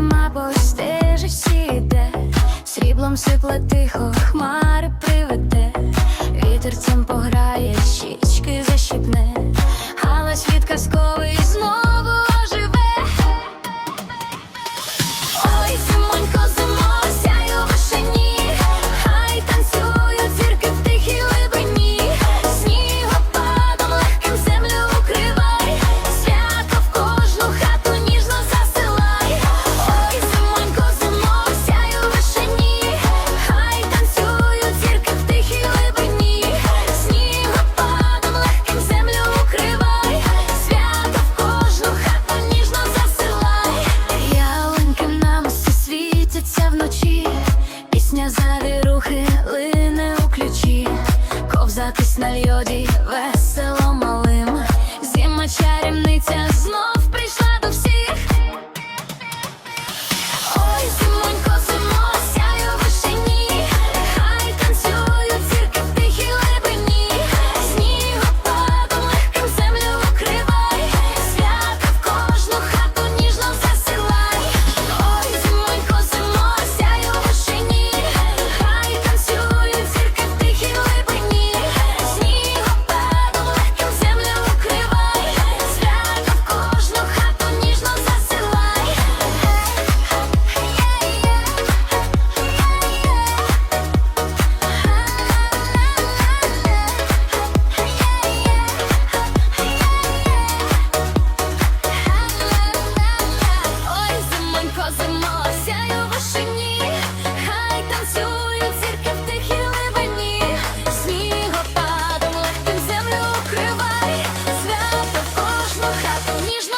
Мабуть стежиш сіде, сріблом сипла тихо хмар. Ковзатись на льоді, весело Хай танцюють зірки в тихій ливані, снігопадом легким землю укривай, свято в кожну хату ніжно.